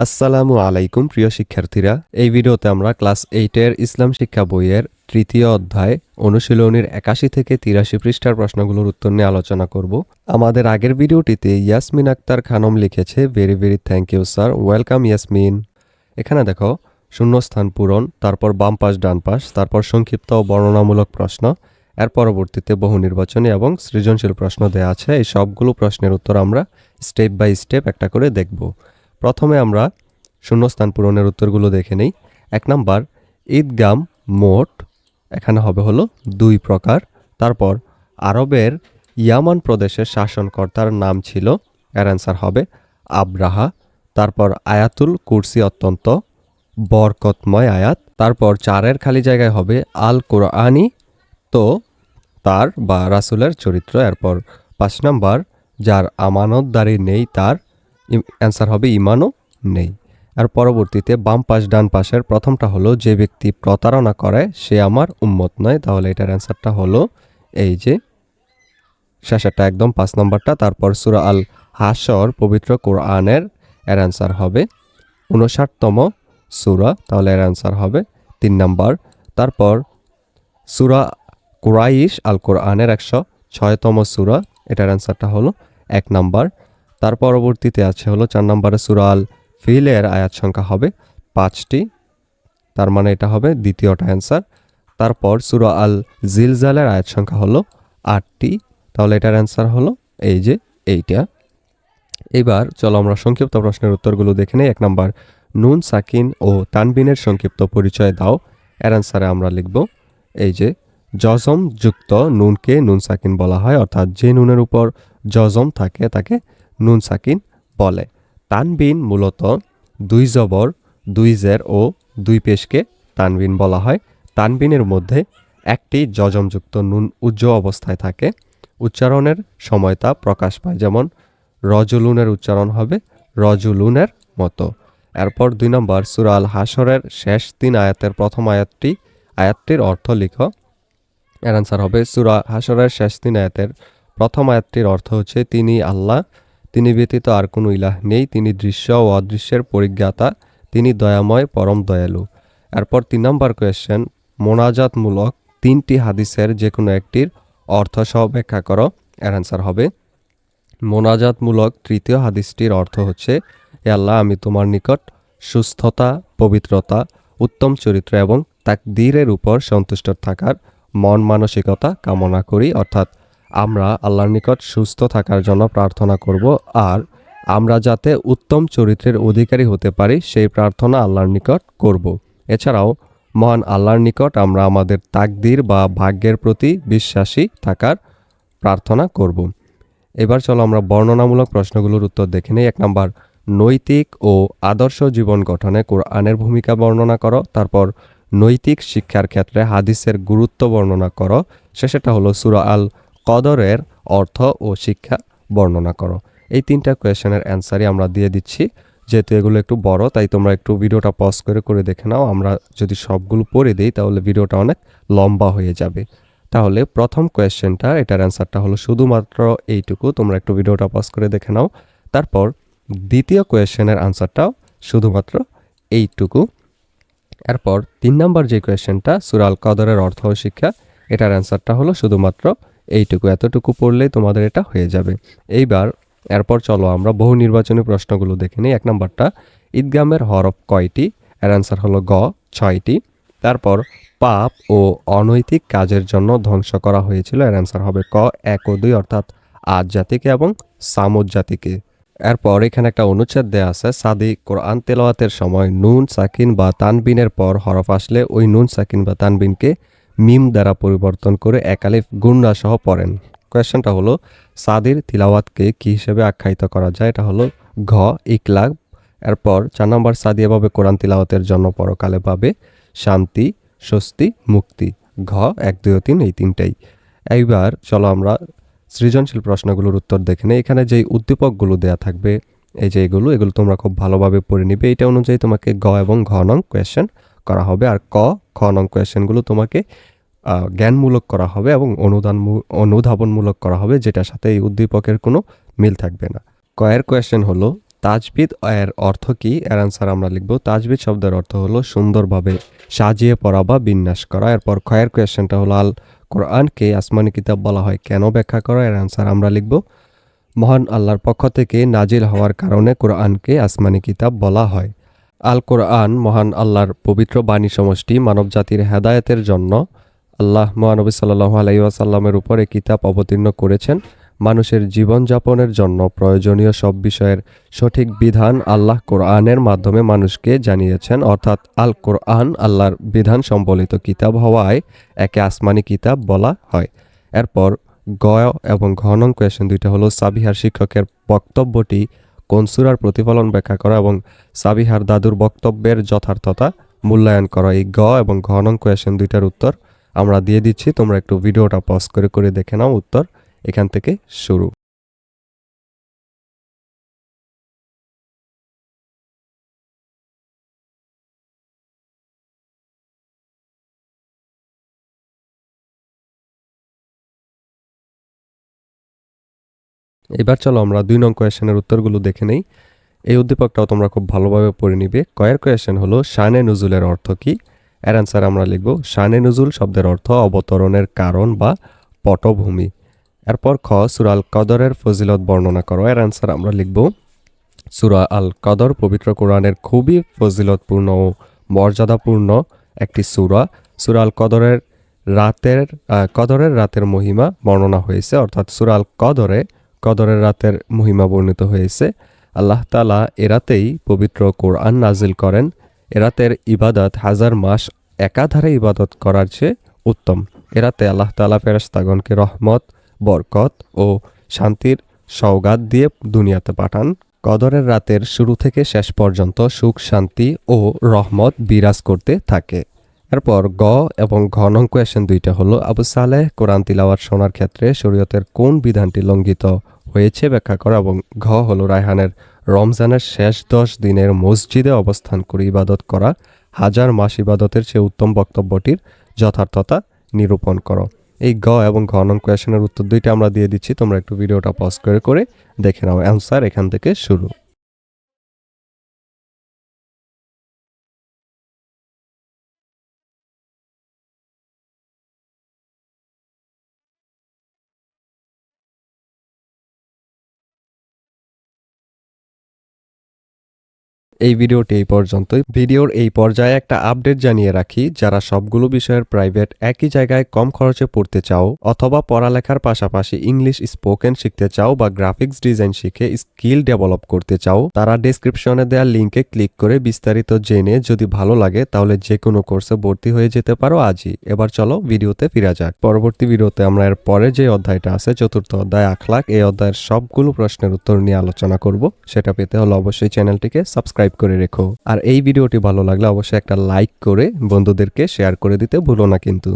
আসসালামু আলাইকুম, প্রিয় শিক্ষার্থীরা। এই ভিডিওতে আমরা ক্লাস এইটের ইসলাম শিক্ষা বইয়ের তৃতীয় অধ্যায় অনুশীলনীর একাশি থেকে তিরাশি পৃষ্ঠার প্রশ্নগুলোর উত্তর নিয়ে আলোচনা করব। আমাদের আগের ভিডিওটিতে ইয়াসমিন আক্তার খানম লিখেছে very very thank you sir welcome Yasmin এখানে দেখো, শূন্যস্থান পূরণ, তারপর বাম পাশ, ডান পাশ, তারপর সংক্ষিপ্ত ও বর্ণনামূলক প্রশ্ন, এর পরবর্তীতে বহু নির্বাচনী এবং সৃজনশীল প্রশ্ন দেওয়া আছে। এই সবগুলো প্রশ্নের উত্তর আমরা স্টেপ বাই স্টেপ একটা করে দেখব। প্রথমে আমরা শূন্যস্থান পূরণের উত্তরগুলো দেখে নেই। এক নাম্বার, ঈদগাম মোট এখানে হবে হলো দুই প্রকার। তারপর, আরবের ইয়ামান প্রদেশের শাসনকর্তার নাম ছিল, এর অ্যান্সার হবে আব্রাহা। তারপর, আয়াতুল কুরসি অত্যন্ত বরকতময় আয়াত। তারপর, চারের খালি জায়গায় হবে আল কোরআনি, তো তার বা রাসুলের চরিত্র। এরপর, পাঁচ নাম্বার, যার আমানতদারি নেই তার অ্যান্সার হবে ইমানও নেই। আর পরবর্তীতে বাম পাশ, ডান পাশের প্রথমটা হলো, যে ব্যক্তি প্রতারণা করে, সে আমার উম্মত নয়। তাহলে এটার অ্যান্সারটা হলো এই যে, শেষেরটা একদম পাঁচ নম্বরটা। তারপর সুরা আল হাসর পবিত্র কোরআনের, এর অ্যান্সার হবে উনষাটতম সুরা। তাহলে এর অ্যান্সার হবে তিন নম্বর। তারপর সুরা কুরাইশ আল কোরআনের একশো ছয়তম সুরা, এটার অ্যান্সারটা হলো এক নাম্বার। তার পরবর্তীতে আছে হলো চার নম্বরে সুরা আল ফিলের আয়াত সংখ্যা হবে পাঁচটি। তার মানে এটা হবে দ্বিতীয়টা অ্যান্সার তারপর সুরা আল জিলজালের আয়াত সংখ্যা হলো আটটি। তাহলে এটার অ্যান্সার হলো এই যে এইটা। এবার চলো আমরা সংক্ষিপ্ত প্রশ্নের উত্তরগুলো দেখে নিই। এক নম্বর, নুন, সাকিন ও তানবিনের সংক্ষিপ্ত পরিচয় দাও। এর অ্যান্সারে আমরা লিখব এই যে জজম যুক্ত নুনকে নুন সাকিন বলা হয়, অর্থাৎ যে নুনের উপর জজম থাকে তাকে নুন সাকিন বলে। তানবিন মূলত দুই জবর, দুই জের ও দুই পেশকে তানবিন বলা হয়। তানবিনের মধ্যে একটি যজমযুক্ত নুন উজ্জ অবস্থায় থাকে। উচ্চারণের সময় তা প্রকাশ পায় যেমন, রজুলুনের উচ্চারণ হবে রজুলুনের মতো। এরপর দুই নম্বর সুরাল হাসরের শেষ তিন আয়াতের প্রথম আয়াতটি, আয়াতটির অর্থ লিখ। এর আনসার হবে, সুরা হাসরের শেষ তিন আয়াতের প্রথম আয়াতটির অর্থ হচ্ছে, তিনি আল্লাহ তিনি ব্যতীত আর কোনো ইলাহ নেই, তিনি দৃশ্য ও অদৃশ্যের পরিজ্ঞাতা, তিনি দয়াময়, পরম দয়ালু। এরপর তিন নম্বর কোয়েশ্চেন মোনাজাতমূলক তিনটি হাদিসের যে কোনো একটির অর্থ সহ ব্যাখ্যা করো। এর অ্যান্সার হবে, মোনাজাতমূলক তৃতীয় হাদিসটির অর্থ হচ্ছে এ আল্লাহ, আমি তোমার নিকট সুস্থতা, পবিত্রতা, উত্তম চরিত্র এবং তাক তাকদীরের উপর সন্তুষ্ট থাকার মন মানসিকতা কামনা করি। অর্থাৎ আমরা আল্লাহর নিকট সুস্থ থাকার জন্য প্রার্থনা করব, আর আমরা যাতে উত্তম চরিত্রের অধিকারী হতে পারি, সেই প্রার্থনা আল্লাহর নিকট করব। এছাড়াও, মহান আল্লাহর নিকট আমরা আমাদের তাকদির বা ভাগ্যের প্রতি বিশ্বাসী থাকার প্রার্থনা করব। এবার চলো আমরা বর্ণনামূলক প্রশ্নগুলোর উত্তর দেখে নিই। এক নাম্বার, নৈতিক ও আদর্শ জীবন গঠনে কোরআনের ভূমিকা বর্ণনা করো, তারপর নৈতিক শিক্ষার ক্ষেত্রে হাদিসের গুরুত্ব বর্ণনা করো। শেষেটা হলো সুরা আল কদরের অর্থ ও শিক্ষা বর্ণনা করো। এই তিনটা কোয়েশনের অ্যান্সারই আমরা দিয়ে দিচ্ছি। যেহেতু এগুলো একটু বড়, তাই তোমরা একটু ভিডিওটা পজ করে করে দেখে নাও। আমরা যদি সবগুলো পড়ে দিই, তাহলে ভিডিওটা অনেক লম্বা হয়ে যাবে। তাহলে প্রথম কোয়েশ্চেনটা, এটার অ্যান্সারটা হলো শুধুমাত্র এইটুকু। তোমরা একটু ভিডিওটা পজ করে দেখে নাও। তারপর দ্বিতীয় কোয়েশ্চেনের আনসারটাও শুধুমাত্র এইটুকু। এরপর তিন নম্বর যে কোয়েশ্চেনটা, সুরাল কদরের অর্থ ও শিক্ষা, এটার অ্যান্সারটা হলো শুধুমাত্র এইটুকু এতটুকু পড়লেই তোমাদের এটা হয়ে যাবে। এইবার, এরপর চলো আমরা বহু নির্বাচনী প্রশ্নগুলো দেখে নিই। এক নম্বরটা, ঈদগামের হরফ কয়টি? এর অ্যান্সার হলো গ, ছয়টি। তারপর, পাপ ও অনৈতিক কাজের জন্য ধ্বংস করা হয়েছিল। এর অ্যান্সার হবে ক, এক ও দুই, অর্থাৎ আজ জাতিকে এবং সামুদ জাতিকে। এরপর, এখানে একটা অনুচ্ছেদ দেয়া আছে, সাদি কোরআন তেলাওয়াতের সময় নুন, সাকিন বা তানবিনের পর হরফ আসলে ওই নুন, সাকিন বা তানবিনকে মিম দ্বারা পরিবর্তন করে একালিফ গুন্ডা সহ পড়েন। কোয়েশ্চেনটা হলো, সাদির তিলাওয়াতকে কি হিসেবে আখ্যায়িত করা যায়? এটা হলো, ঘ, ইকলাব, এরপর চার নম্বর, সাদি এভাবে কোরআন তিলাওয়াতের জন্য পরকালে পাবে, শান্তি, স্বস্তি, মুক্তি। ঘ, এক, দুই তিন, এই তিনটাই। এইবার চলো আমরা সৃজনশীল প্রশ্নগুলোর উত্তর দেখে নিই। এখানে যেই উদ্দীপকগুলো দেয়া থাকবে, এই যে এগুলো এগুলো তোমরা খুব ভালোভাবে পড়ে নিবে। এটা অনুযায়ী তোমাকে গ এবং ঘ নং কোয়েশ্চেন করা হবে আর ক, খ নং কোয়েশ্চেনগুলো তোমাকে জ্ঞানমূলক করা হবে এবং অনুদান অনুধাবনমূলক করা হবে, যেটার সাথে এই উদ্দীপকের কোনো মিল থাকবে না। কয়ের কোয়েশ্চেন হলো, তাজবিদ এর অর্থ কি? এর আনসার আমরা লিখব, তাজবিদ শব্দের অর্থ হলো সুন্দরভাবে সাজিয়ে পড়া বা বিন্যাস করা। এরপর খয়ের কোয়েশ্চেনটা হলো, আল কোরআনকে আসমানি কিতাব বলা হয় কেন ব্যাখ্যা করা? এর আনসার আমরা লিখব, মহান আল্লাহর পক্ষ থেকে নাজিল হওয়ার কারণে কোরআনকে আসমানি কিতাব বলা হয়। আল কোরআন মহান আল্লাহর পবিত্র বাণী সমষ্টি মানবজাতির হেদায়েতের জন্য আল্লাহ মহানবী সাল্লাহ আলাইসাল্লামের উপর কিতাব অবতীর্ণ করেছেন। মানুষের জীবনযাপনের জন্য প্রয়োজনীয় সব বিষয়ের সঠিক বিধান আল্লাহ কোরআনের মাধ্যমে মানুষকে জানিয়েছেন। অর্থাৎ আল কোরআন আল্লাহর বিধান সম্বলিত কিতাব হওয়ায় একে আসমানি কিতাব বলা হয়। এরপর গয় এবং ঘনং কোয়েশন দুইটা হলো, সাবিহার শিক্ষকের বক্তব্যটি কোন সুরার প্রতিফলন ব্যাখ্যা করা এবং সাবিহার দাদুর বক্তব্যের যথার্থতা মূল্যায়ন করা। এই গ এবং ঘনং কোয়েশন দুইটার উত্তর আমরা দিয়ে দিচ্ছি। তোমরা একটু ভিডিওটা পজ করে করে দেখে নাও উত্তর। এখান থেকে শুরু। এবার চলো আমরা দুই নং কোয়েশনের উত্তরগুলো দেখে নেই। এই উদ্দীপকটাও তোমরা খুব ভালোভাবে পড়ে নিবে। কয়ের কোয়েশন হলো, শানে নজুলের অর্থ কি? এর অ্যান্সার আমরা লিখব, শানে নজুল শব্দের অর্থ অবতরণের কারণ বা পটভূমি। এরপর খ সুরাল কদরের ফজিলত বর্ণনা করো। এর অ্যান্সার আমরা লিখব, সুরা আল কদর পবিত্র কোরআনের খুবই ফজিলতপূর্ণ ও মর্যাদাপূর্ণ একটি সুরা। সুরা আল কদরের রাতের কদরের রাতের মহিমা বর্ণনা হয়েছে। অর্থাৎ সুরাল কদরে কদরের রাতের মহিমা বর্ণিত হয়েছে। আল্লাহ তালা এরাতেই পবিত্র কোরআন নাজিল করেন। এরাতের ইবাদত হাজার মাস একাধারে ইবাদত করার চেয়ে উত্তম। এরাতে আল্লাহ তালা ফেরেশতাগণকে রহমত, বরকত ও শান্তির সৌগাত দিয়ে দুনিয়াতে পাঠান। কদরের রাতের শুরু থেকে শেষ পর্যন্ত সুখ, শান্তি ও রহমত বিরাজ করতে থাকে। এরপর গ এবং ঘ নং কোয়েশন দুইটা হলো, আবু সালেহ, কোরআন তিলাওয়াত শোনার ক্ষেত্রে শরীয়তের কোন বিধানটি লঙ্ঘিত হয়েছে? ব্যাখ্যা করা এবং ঘ হলো, রায়হানের রমজানের শেষ দশ দিনের মসজিদে অবস্থান করে ইবাদত করা। হাজার মাস ইবাদতের চেয়ে উত্তম বক্তব্যটির যথার্থতা নিরূপণ করো। এই গ এবং ঘ নং কোয়েশনের উত্তর দুইটা আমরা দিয়ে দিচ্ছি, তোমরা একটু ভিডিওটা পজ করে করে দেখে নাও। অ্যান্সার এখান থেকে শুরু। এই ভিডিওটি এই পর্যন্তই। ভিডিওর এই পর্যায়ে একটা আপডেট জানিয়ে রাখি, যারা সবগুলো বিষয়ের প্রাইভেট একই জায়গায় কম খরচে পড়তে চাও অথবা পড়ালেখার পাশাপাশি ইংলিশ স্পোকেন শিখতে চাও বা গ্রাফিক্স ডিজাইন শিখে স্কিল ডেভেলপ করতে চাও, তারা ডেসক্রিপশনে দেওয়া লিঙ্কে ক্লিক করে বিস্তারিত জেনে যদি ভালো লাগে তাহলে যে কোনো কোর্সে ভর্তি হয়ে যেতে পারো আজই। এবার চলো ভিডিওতে ফিরা যাক। পরবর্তী ভিডিওতে আমরা এর পরে যে অধ্যায়টা আছে, চতুর্থ অধ্যায় আখলাক, এই অধ্যায়ের সবগুলো প্রশ্নের উত্তর নিয়ে আলোচনা করব। সেটা পেতে হলে অবশ্যই চ্যানেলটিকে সাবস্ক্রাইব করে রেখো। আর এই ভিডিওটি ভালো লাগলে অবশ্যই একটা লাইক করে বন্ধুদেরকে শেয়ার করে দিতে ভুলো না কিন্তু।